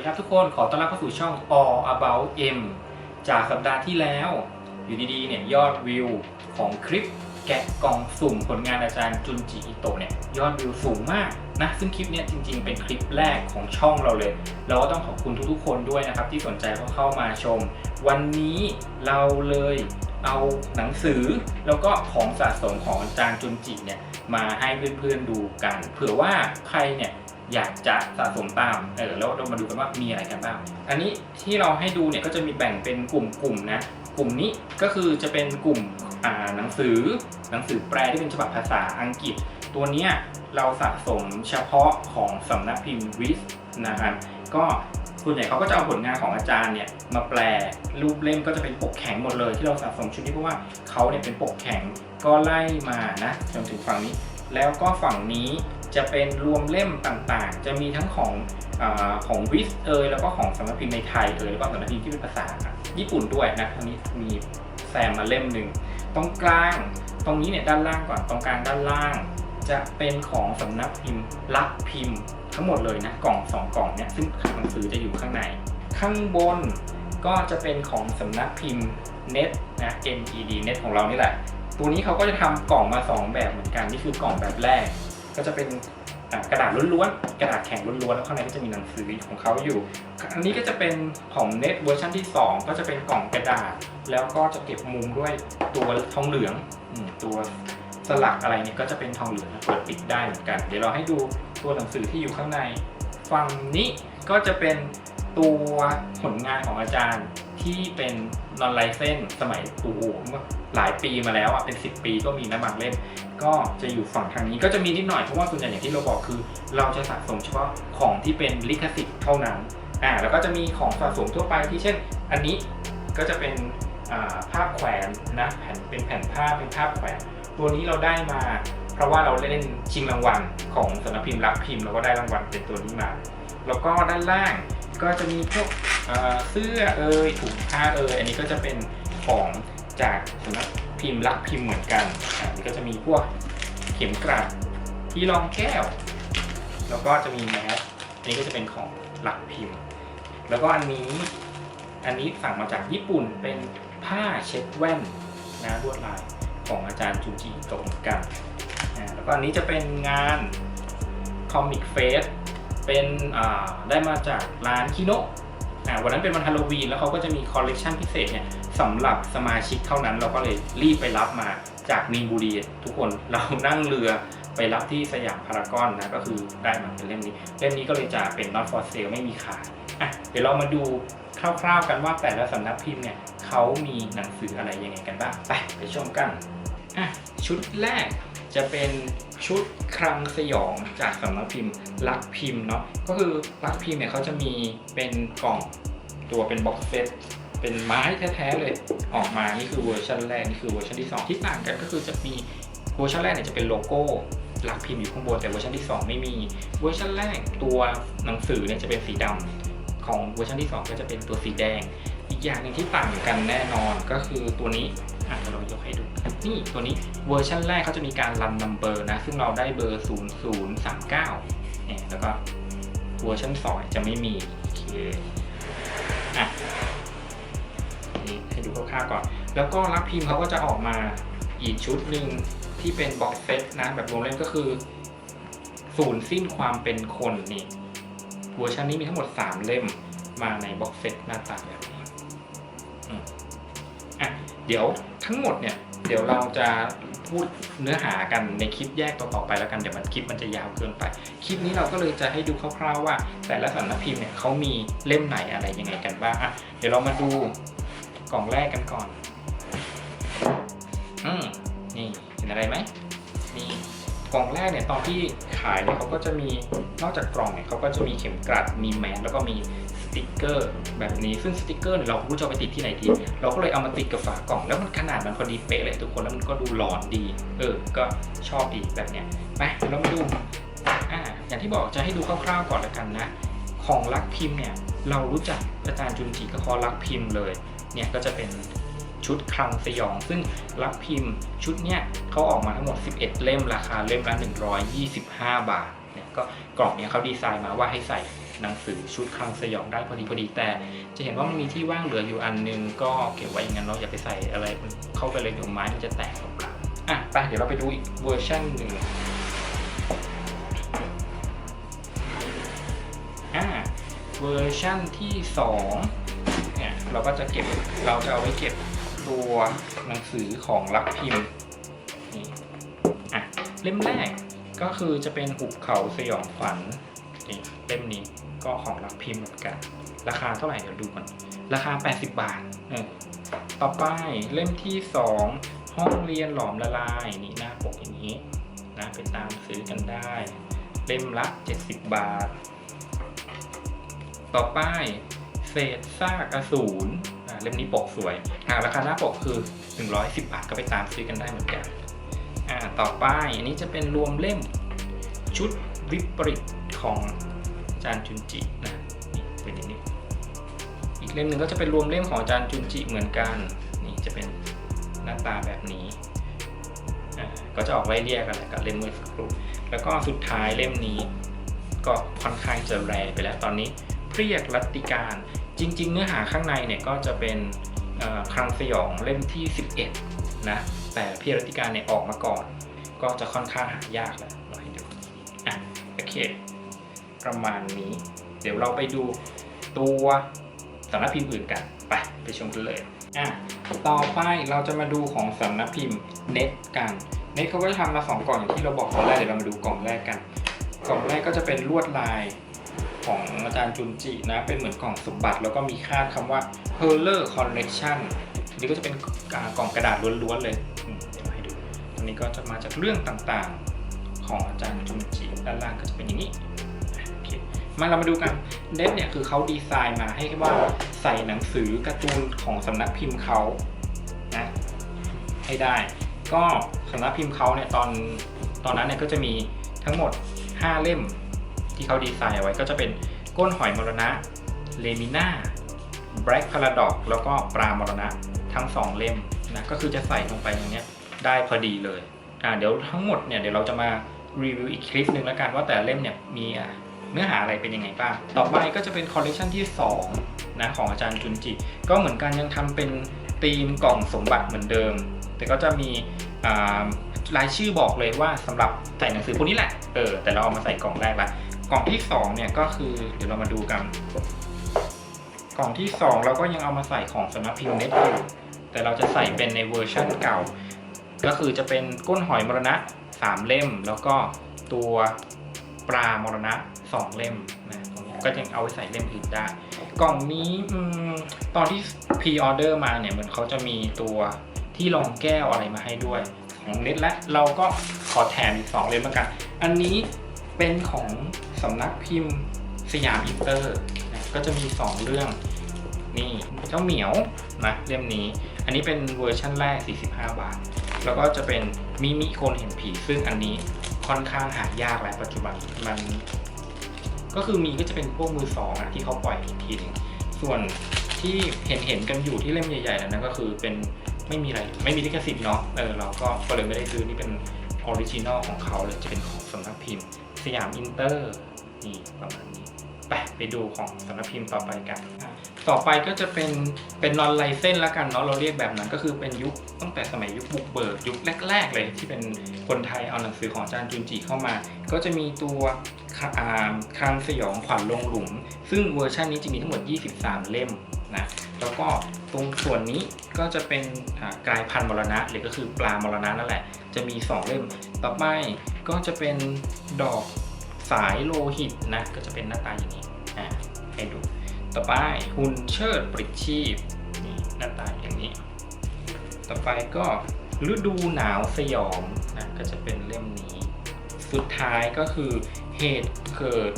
ดีครับทุกคนขอต้อนรับเข้าสู่ช่อง All About M จากสัปดาห์ที่แล้ว อยู่ดีๆเนี่ยยอดวิวของคลิปแกะกล่องสุ่มผลงานอาจารย์จุนจิอิโตะเนี่ยยอดวิวสูงมากนะซึ่งคลิปเนี้ยจริงๆ เป็นคลิปแรกของช่องเราเลย เราก็ต้องขอบคุณทุกๆคนด้วยนะครับ ที่สนใจเข้าเข้ามาชม วันนี้เราเลยเอาหนังสือแล้วก็ของสะสมของอาจารย์จุนจิเนี่ยมาให้เพื่อนๆดูกัน เผื่อว่าใครเนี่ย อยากจะสะสมตามเออแล้วเรามาดูกันว่ามีอะไรกันบ้าง อันนี้ที่เราให้ดูเนี่ยก็จะมีแบ่งเป็นกลุ่มๆนะกลุ่มนี้ก็คือจะเป็นกลุ่มอ่าหนังสือ หนังสือแปลที่เป็นฉบับภาษาอังกฤษ ตัวเนี้ยเราสะสมเฉพาะของสำนักพิมพ์วิสนะครับก็ส่วนใหญ่เขาก็จะเอาผลงานของอาจารย์เนี่ยมาแปลรูปเล่มก็จะเป็นปกแข็งหมดเลยที่เราสะสมชุดนี้เพราะว่าเขาเนี่ยเป็นปกแข็งก็ไล่มานะจนถึงฝั่งนี้ แล้วก็ฝั่งนี้ จะเป็นรวมเล่มต่างๆ จะมีทั้งของอของวิสเอยแล้วก็ของสำนักพิมพ์ในไทยเอยแล้วก็สำนักพิมพ์ที่เป็นภาษาญี่ปุ่นด้วยนะอันนี้มีแซมมาเล่มหนึ่งตรงกลางตรงนี้เนี่ยด้านล่างก่อนตรงกลางด้านล่าง จะเป็นของสำนักพิมพ์ลักพิมพ์ ทั้งหมดเลยนะกล่องสองกล่องเนี่ยซึ่งหนังสือจะอยู่ข้างใน ข้างบนก็จะเป็นของสำนักพิมพ์ Net นะ NED Net ของเรานี่แหละ ตัวนี้เขาก็จะทำกล่องมา 2 แบบเหมือนกัน นี่คือกล่องแบบแรก ก็จะเป็นกระดาษล้วนๆ กระดาษแข็งล้วนๆ แล้วข้างในก็จะมีหนังสือของเขาอยู่ อันนี้ก็จะเป็นของ Net เวอร์ชันที่ 2 ก็จะเป็นกล่องกระดาษ แล้วก็จะเก็บมุมด้วยตัวทองเหลือง ตัวสลักอะไรเนี่ยก็จะเป็นทองเหลืองเปิดปิดได้เหมือนกัน เดี๋ยวเราให้ดูตัวหนังสือที่อยู่ข้างใน ฝั่งนี้ก็จะเป็นตัวผลงานของอาจารย์ ที่เป็นนอนไลเซนสมัยโอ้โหเมื่หลายปีมาแล้วอะเป็น 10 ปีก็มีนะบางเล่ม ก็จะอยู่ฝั่งทางนี้ก็จะมีนิดหน่อยเพราะว่าส่วนใหญ่อย่างที่เราบอกคือ เราจะสะสมเฉพาะของที่เป็นลิขสิทธิ์เท่านั้นอ่าแล้วก็จะมีของสะสมทั่วไปที่เช่น อันนี้ก็จะเป็นอ่าภาพแขวนนะแผ่นเป็นแผ่นภาพเป็นภาพแขวนตัวนี้เราได้มา เพราะว่าเราเล่นชิงรางวัลของสำนักพิมพ์รับพิมพ์เราก็ได้รางวัลเป็นตัวนี้มา แล้วก็ด้านล่างก็จะมีพวก เสื้อเอ่ยถุงผ้าเอ่ยอันนี้ก็จะเป็นของจากสำนักพิมพ์รับพิมพ์เหมือนกันอันนี้ก็จะมีพวกเข็มกลัดที่รองแก้ว แล้วก็จะมีแมสอันนี้ก็จะเป็นของหลักพิมพ์ แล้วก็อันนี้อันนี้สั่งมาจากญี่ปุ่นเป็นผ้าเช็ดแว่นนะลวดลายของอาจารย์จูจิโตะเหมือนกันแล้วก็อันนี้จะเป็นงานคอมิกเฟสเป็นได้มาจากร้านคิโนะ อ่าวันนั้นเป็นวันฮาโลวีนแล้วเขาก็จะมีคอลเลกชันพิเศษเนี่ยสำหรับสมาชิกเท่านั้น เราก็เลยรีบไปรับมาจากมีนบุรีทุกคนเรานั่งเรือไปรับที่สยามพารากอนนะก็คือได้มาเป็นเล่มนี้ เล่มนี้ก็เลยจะเป็น not for sale ไม่มีขายอะเดี๋ยวเรามาดูคร่าวๆกันว่าแต่ละสำนักพิมพ์เนี่ยเขามีหนังสืออะไรยังไงกันบ้างไปไปชมกันอะชุดแรก จะเป็นชุดครังสยองจากสำนักพิมพ์รักพิมพ์เนาะก็คือรักพิมพ์เนี่ยเขาจะมีเป็นกล่องตัวเป็นบ็อกเซตเป็นไม้แท้ๆเลยออกมานี่คือเวอร์ชันแรกนี่คือเวอร์ชันที่ 2 ที่ต่างกันก็คือจะมีเวอร์ชันแรกเนี่ยจะเป็นโลโก้รักพิมพ์อยู่ข้างบนแต่เวอร์ชันที่ 2 ไม่มีเวอร์ชันแรกตัวหนังสือเนี่ยจะเป็นสีดำของเวอร์ชันที่ 2 ก็จะเป็นตัวสีแดง อีกอย่างหนึ่งที่ต่างกันแน่นอนก็คือตัวนี้ อะเดี๋ยวเรายกให้ดู นี่ตัวนี้เวอร์ชันแรกเขาจะมีการรันนัมเบอร์นะ ซึ่งเราได้เบอร์ 0039เนี่ยแล้วก็เวอร์ชัน2จะไม่มี โอเค อะนี่ให้ดูคร่าวๆก่อน แล้วก็รับพิมพ์เขาก็จะออกมาอีกชุดหนึ่งที่เป็นบ็อกเซตนะ แบบวงเล่มก็คือศูนย์สิ้นความเป็นคนนี่เวอร์ชันนี้มีทั้งหมด 3 เล่มมาในบ็อกเซตหน้าตาแบบ เดี๋ยวทั้งหมดเนี่ยเดี๋ยวเราจะพูดเนื้อหากันในคลิปแยกต่อๆไปแล้วกันเดี๋ยวมันคลิปมันจะยาวเกินไป คลิปนี้เราก็เลยจะให้ดูคร่าวๆว่า แต่ละสำนักพิมพ์เนี่ยเขามีเล่มไหนอะไรยังไงกันบ้างอะเดี๋ยวเรามาดูกล่องแรกกันก่อนอืมนี่เห็นอะไรไหมนี่กล่องแรกเนี่ยตอนที่ขายเนี่ยเขาก็จะมีนอกจากกล่องเนี่ยเขาก็จะมีเข็มกลัดมีแมสแล้วก็มี ติกเกอร์แบบนี้ซึ่งสติกเกอร์เนี่ยเราไม่รู้จะเอาไปติดที่ไหนดีเราก็เลยเอามาติดกับฝากล่องแล้วมันขนาดมันพอดีเป๊ะเลยทุกคนแล้วมันก็ดูหลอนดี เออ ก็ชอบดีแบบเนี้ยไปเรามาดูอ่าอย่างที่บอกจะให้ดูคร่าวๆก่อนละกันนะ ของรักพิมพ์เนี่ยเรารู้จักอาจารย์จุนจิก็เพราะรักพิมพ์เลยเนี่ยก็จะเป็นชุดคลังสยอง ซึ่งรักพิมพ์ชุดเนี่ยเขาออกมาทั้งหมด 11 เล่มราคาเล่มละ 125 บาทเนี่ยก็กล่องเนี้ยเขาดีไซน์มาว่าให้ใส่ หนังสือชุดคลังสยองได้พอดีพอดีแต่ จะเห็นว่ามันมีที่ว่างเหลืออยู่อันนึงก็เก็บไว้อย่างนั้นเนาอย่าไปใส่อะไรเข้าไปเลยเดี๋ยวไม้มันจะแตกเปล่าอะไปเดี๋ยวเราไปดูอีกเวอร์ชันหนึ่งอ่าเวอร์ชันที่สองเนี่ยเราก็จะเก็บเราจะเอาไว้เก็บตัวหนังสือของรักพิมพ์นี่อะเล่มแรกก็คือจะเป็นหุบเขาสยองขวัญนี่เล่มนี้ ก็ของรักพิมพ์เหมือนกัน ราคาเท่าไหร่เดี๋ยวดูก่อน ราคา 80 บาทเออต่อไปเล่มที่ 2 ห้องเรียนหลอมละลายนี่หน้าปกอย่างนี้นะไปตามซื้อกันได้ เล่มละ 70 บาท ต่อไปเศษซากอสูรอ่าเล่มนี้ปกสวยอ่าราคาหน้าปกคือ 110 บาทก็ไปตามซื้อกันได้เหมือนกันอ่าต่อไปอันนี้จะเป็นรวมเล่มชุดวิปริตของ จารย์จุนจินะนี่เป็นอย่างนี้ อีกเล่มหนึ่งก็จะเป็นรวมเล่มของอาจารย์จุนจิเหมือนกันนี่จะเป็นหน้าตาแบบนี้ก็จะออกไล่เรียกกันแหละกับเล่มเมื่อสักครู่แล้วก็สุดท้ายเล่มนี้ ก็ค่อนข้างจะแรงไปแล้วตอนนี้เพรียกรัติการจริง ๆ เนื้อหาข้างในเนี่ยก็จะเป็นคลังสยองเล่มที่ 11 นะ แต่เพียรัตติการเนี่ยออกมาก่อน ก็จะค่อนข้างหายากแหละเราให้ดูอะโอเค ประมาณนี้ เดี๋ยวเราไปดูตัวสำนักพิมพ์อื่นกันไปไปชมกันเลยอะต่อไปเราจะมาดูของสำนักพิมพ์เน็ตกันเน็ตเขาก็จะทำมาสองกล่องอย่างที่เราบอกตอนแรกเดี๋ยวเรามาดูกล่องแรกกัน กล่องแรกก็จะเป็นลวดลายของอาจารย์จุนจินะ เป็นเหมือนกล่องสมบัติ แล้วก็มีคาดคำว่า h e r l e r Collection อันนี้ก็จะเป็นกล่องกระดาษล้วนๆเลยเดี๋ยวให้ดูอันนี้ก็จะมาจากเรื่องต่างๆ ของอาจารย์จุนจิด้านล่างก็จะเป็นอย่างนี้ มาเรามาดูกันเน็ตเนี่ยคือเขาดีไซน์มาให้ว่าใส่หนังสือการ์ตูนของสำนักพิมพ์เขานะให้ได้ ก็สำนักพิมพ์เขาเนี่ยตอนตอนนั้นเนี่ยก็จะมีทั้งหมด 5 เล่มที่เขาดีไซน์เอาไว้ก็จะเป็นก้นหอยมรณะเลมิน่าแบล็กพาราดอกแล้วก็ปลามรณะทั้ง 2 เล่มนะก็คือจะใส่ลงไปอย่างเนี้ยได้พอดีเลยอ่าเดี๋ยวทั้งหมดเนี่ยเดี๋ยวเราจะมารีวิวอีกคลิปหนึ่งแล้วกันว่าแต่เล่มเนี่ยมีอะ เนื้อหาอะไรเป็นยังไงบ้าง ต่อไปก็จะเป็นคอลเลกชันที่2นะของอาจารย์จุนจิ ก็เหมือนกันยังทำเป็นธีมกล่องสมบัติเหมือนเดิม แต่ก็จะมีรายชื่อบอกเลยว่าสำหรับใส่หนังสือพวกนี้แหละ เออ แต่เราเอามาใส่กล่องแรกละ กล่องที่ 2 เนี่ยก็คือเดี๋ยวเรามาดูกัน กล่องที่ 2 เราก็ยังเอามาใส่ของสำนักพิมพ์เน็ตอยู่แต่เราจะใส่เป็นในเวอร์ชั่นเก่า ก็คือจะเป็นก้นหอยมรณะ 3 เล่ม แล้วก็ตัว ปลามรณะ2เล่มนะตรงนี้ก็ยังเอาไว้ใส่เล่มอื่นได้ กล่องนี้ตอนที่พรีออเดอร์มาเนี่ยเหมือนเขาจะมีตัวที่รองแก้วอะไรมาให้ด้วยของเน็ตและเราก็ขอแถมอีก2เล่มแล้วกัน อันนี้เป็นของสำนักพิมพ์สยามอินเตอร์นะก็จะมี 2 เรื่องนี่เจ้าเหมียวนะเล่มนี้ อันนี้เป็นเวอร์ชั่นแรก 45 บาท แล้วก็จะเป็นมิมิคนเห็นผีซึ่งอันนี้ ค่อนข้างหายากแล้วปัจจุบันมัน ก็คือมีก็จะเป็นพวกมือสองอะที่เขาปล่อยอีกทีหนึงส่วนที่เห็นเห็นกันอยู่ที่เล่มใหญ่ๆแล้วนั่นก็คือเป็นไม่มีอะไรไม่มีลิขสิทธิ์เนาะเออเราก็ก็เลยไม่ได้ซื้อนี่เป็นออริจินอลของเขาเลยจะเป็นของสำนักพิมพ์ สยามอินเตอร์นี่ประมาณนี้ไปไปดูของสำนักพิมพ์ต่อไปกันอะ ต่อไปก็จะเป็นเป็นนอนไลเส้นแล้วกันเนาะเราเรียกแบบนั้นก็คือเป็นยุคตั้งแต่สมัยยุคบุกเบิกยุคแรก ๆ เลย ที่เป็นคนไทยเอาหนังสือของอาจารย์จุนจิเข้ามา ก็จะมีตัวคาอ่าคางสยองขวัญลงหลุม ซึ่งเวอร์ชันนี้จะมีทั้งหมด 23 เล่มนะแล้วก็ตรงส่วนนี้ก็จะเป็นกายพันธุ์มรณะหรือก็คือปลามรณะนั่นแหละ จะมี 2 เล่ม ต่อไปก็จะเป็นดอกสายโลหิตนะก็จะเป็นหน้าตาอย่างนี้อ่าให้ดู ต่อไปหุ่นเชิดปริชีพนี่หน้าตาอย่างนี้ ต่อไปก็ฤดูหนาวสยองนะก็จะเป็นเล่มนี้ สุดท้ายก็คือเหตุเกิด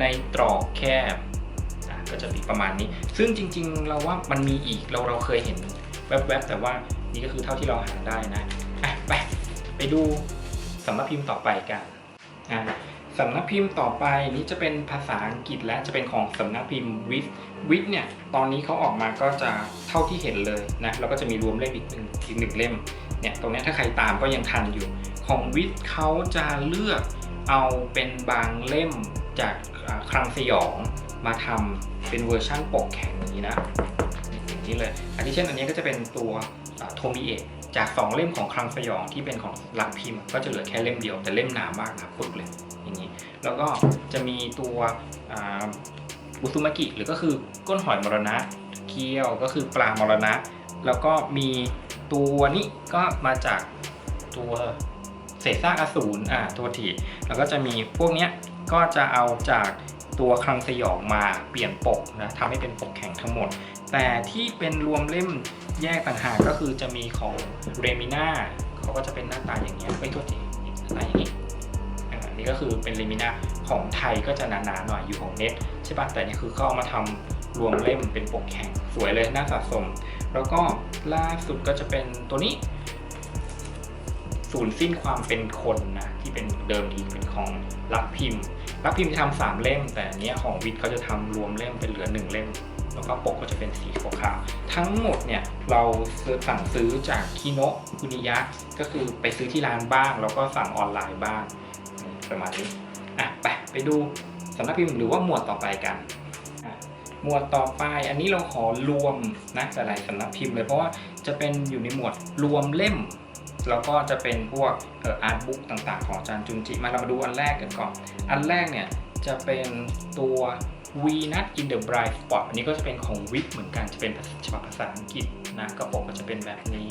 ในตรอกแคบอะก็จะมีประมาณนี้ ซึ่งจริงๆ เราว่ามันมีอีกเราเราเคยเห็นแวบๆ แต่ว่านี่ก็คือเท่าที่เราหาได้นะอะไปไปดูสำนักพิมพ์ต่อไปกันอะ สำนักพิมพ์ต่อไปนี้จะเป็นภาษาอังกฤษและจะเป็นของสำนักพิมพ์วิทวิทเนี่ยตอนนี้เขาออกมาก็จะเท่าที่เห็นเลยนะแล้วก็จะมีรวมเล่มอีกหนึ่งอีกหนึ่งเล่มเนี่ยตรงนี้ถ้าใครตามก็ยังทันอยู่ ของวิทย์เขาจะเลือกเอาเป็นบางเล่มจากคลังสยองมาทำเป็นเวอร์ชั่นปกแข็งอย่างนี้นะอย่างนี้เลยอันที่เช่นอันนี้ก็จะเป็นตัวโทมิเอะ จาก 2 เล่มของคลังสยองที่เป็นของหลักพิมพ์ ก็จะเหลือแค่เล่มเดียวแต่เล่มหนามากนาปึกเลยอย่างนี้ แล้วก็จะมีตัวบุซุมากิหรือก็คือก้นหอยมรณะเคี้ยวก็คือปลามรณะ แล้วก็มีตัวนี้ก็มาจากตัวเศษซากอสูรอ่าตัวถีแล้วก็จะมีพวกเนี้ยก็จะเอาจากตัวคลังสยองมาเปลี่ยนปกนะทำให้เป็นปกแข็งทั้งหมด แต่ที่เป็นรวมเล่ม แยกต่างหากก็คือจะมีของเรมิน่าเขาก็จะเป็นหน้าตาอย่างเงี้ยไม่โทษทีหน้าตาอย่างนี้อ่านี่ก็คือเป็นเรมิน่าของไทยก็จะหนาๆหน่อยอยู่ของเน็ตใช่ปะแต่นี่คือเขาเอามาทำรวมเล่มเป็นปกแข็งสวยเลยน่าสะสม แล้วก็ล่าสุดก็จะเป็นตัวนี้ศูนย์สิ้นความเป็นคนนะที่เป็นเดิมทีเป็นของรักพิมพ์รักพิมพ์ทำสามเล่ม แต่เนี้ยของวิทย์เขาจะทำรวมเล่มเป็นเหลือหนึ่งเล่ม แล้วก็ปกก็จะเป็นสีขาวๆ ทั้งหมดเนี่ยเราสั่งซื้อจากคิโนะคุนิยะก็คือไปซื้อที่ร้านบ้าง แล้วก็สั่งออนไลน์บ้างประมาณนี้อะไปไปดูสำนักพิมพ์หรือว่าหมวดต่อไปกันหมวดต่อไปอันนี้เราขอรวมนะหลายสำนักพิมพ์เลยเพราะว่าจะเป็นอยู่ในหมวดรวมเล่ม แล้วก็จะเป็นพวกอ่ออาร์ตบุ๊กต่างๆ ของอาจารย์จุนจิมาเรามาดูอันแรกกันก่อน อันแรกเนี่ยจะเป็นตัว Venus in the Bright Spot อันนี้ก็จะเป็นของวิทเหมือนกันจะเป็นฉบับภาษาอังกฤษนะกระปกก็จะเป็นแบบนี้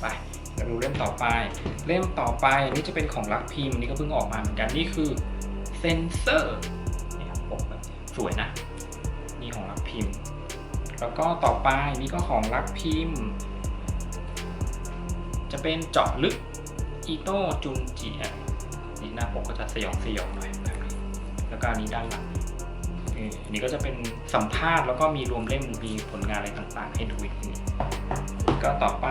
ไปเราดูเล่มต่อไป เล่มต่อไปนนี้จะเป็นของรักพิมพ์อันนี่ก็เพิ่งออกมาเหมือนกันนี่คือเซนเซอร์นี่ครับปกแบบสวยนะนี่ของรักพิมพ์ แล้วก็ต่อไปนี่ก็ของรักพิมพ์ จะเป็นเจาะลึกอีโต้จุนจิอะนี่หน้าปกก็จะสยองสยองหน่อย แบบนี้แล้วก็อันนี้ด้านหลังเอออันนี้ก็จะเป็นสัมภาษณ์แล้วก็มีรวมเล่มมีผลงานอะไรต่างๆ ให้ดูอีกทีก็ต่อไป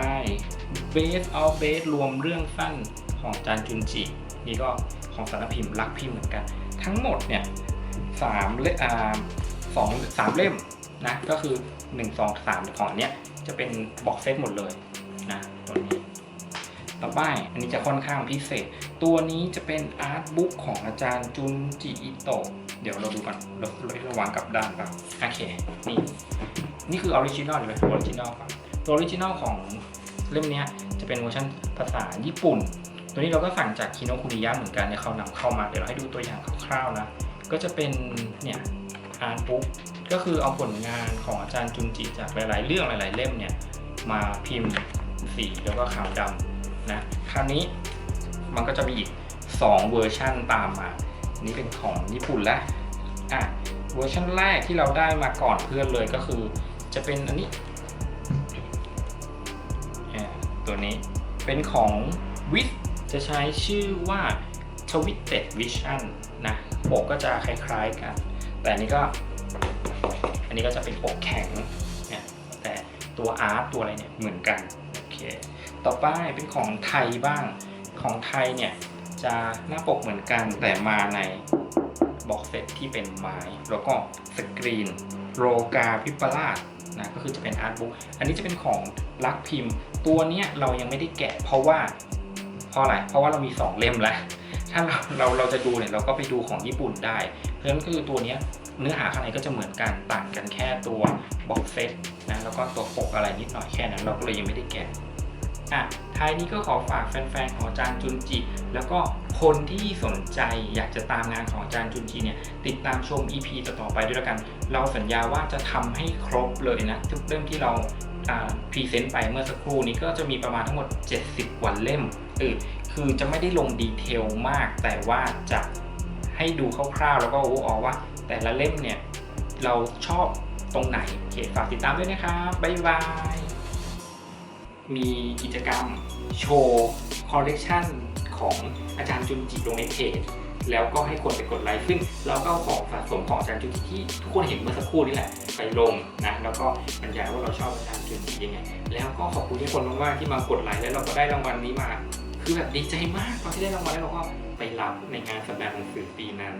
Base of Base รวมเรื่องสั้นของจานจุนจิ นี่ก็ของสารพิมพ์รักพิมพ์เหมือนกัน ทั้งหมดเนี่ยสามเล่มสองสามเล่มนะก็คือ 1 2 3 ของอันเนี้ยจะเป็นบ็อกเซตหมดเลย ต่อไปอันนี้จะค่อนข้างพิเศษ ตัวนี้จะเป็นอาร์ตบุ๊กของอาจารย์จุนจิอิโตะเดี๋ยวเราดูกันเราเราระวางกลับด้านครับโอเค นี่ นี่คือออริจินอลเลยออริจินอลครับตัวออริจินอลของเล่มนี้จะเป็นเวอร์ชันภาษาญี่ปุ่น ตัวนี้เราก็สั่งจากคิโนคุนิยะเหมือนกันเนี่ยเขานำเข้ามา เดี๋ยวเราให้ดูตัวอย่างคร่าวๆนะ ก็จะเป็นเนี่ยอาร์ตบุ๊กก็คือเอาผลงานของอาจารย์จุนจิจากหลาย ๆ เรื่องหลาย ๆ เล่มเนี่ยมาพิมพ์สีแล้วก็ขาวดำ นะคราวนี้มันก็จะมีอีก 2 เวอร์ชันตามมานนี้เป็นของญี่ปุ่นแล้วอะเวอร์ชันแรกที่เราได้มาก่อนเพื่อนเลยก็คือ จะเป็นอันนี้ตัวนี้เป็นของวิทจะใช้ชื่อว่า t w i t t e d Vision นะปกก็จะคล้ายๆกัน แต่อันนี้ก็ อันนี้ก็จะเป็นปกแข็งแต่ตัวอาร์ตตัวอะไรเนี่ยเหมือนกัน โอเค ต่อไปเป็นของไทยบ้าง ของไทยเนี่ยจะหน้าปกเหมือนกันแต่มาในบ็อกเซตที่เป็นไม้ แล้วก็สกรีนโรกาพิปราชนะก็คือจะเป็นอาร์ตบุ๊กอันนี้จะเป็นของรักพิมพ์ ตัวเนี้ยเรายังไม่ได้แกะ เพราะว่าเพราะอะไรเพราะว่าเรามี 2 เล่มแล้ว ถ้าเราเราเราจะดูเนี่ยเราก็ไปดูของญี่ปุ่นได้ เพราะฉะนั้นคือตัวเนี้ยเนื้อหาข้างในก็จะเหมือนกันต่างกันแค่ตัวบ็อกเซตนะแล้วก็ตัวปกอะไรนิดหน่อยแค่นั้น เราก็เลยยังไม่ได้แกะ อะท้ายนี้ก็ขอฝากแฟนๆของอาจารย์จุนจิ แล้วก็คนที่สนใจอยากจะตามงานของอาจารย์จุนจิเนี่ยติดตามชม EP ต่อๆไปด้วยกัน เราสัญญาว่าจะทำให้ครบเลยนะ ทุกเล่มที่เราพรีเซนต์ไปเมื่อสักครู่นี้ก็จะมีประมาณทั้งหมด 70กว่าเล่มเออคือจะไม่ได้ลงดีเทลมาก แต่ว่าจะให้ดูคร่าวๆ แล้วก็โอ้ออว่า แต่ละเล่มเนี่ยเราชอบตรงไหนโอเคฝากติดตามด้วยนะครับ บ๊ายบาย มีกิจกรรมโชว์คอลเลกชันของอาจารย์จุนจิลงในเพจแล้วก็ให้คนไปกดไลค์ซึ่งเราก็เอาของสะสมของอาจารย์จุนจิที่ทุกคนเห็นเมื่อสักครู่นี่แหละไปลงนะแล้วก็บรรยายว่าเราชอบอาจารย์จุนจิยังไงแล้วก็ขอบคุณทุกคนมากๆที่มากดไลค์แล้วเราก็ได้รางวัลนี้มา คือแบบดีใจมากตอนที่ได้รางวัลแล้วเราก็ไปรับในงานแสดงหนังสือปีนั้น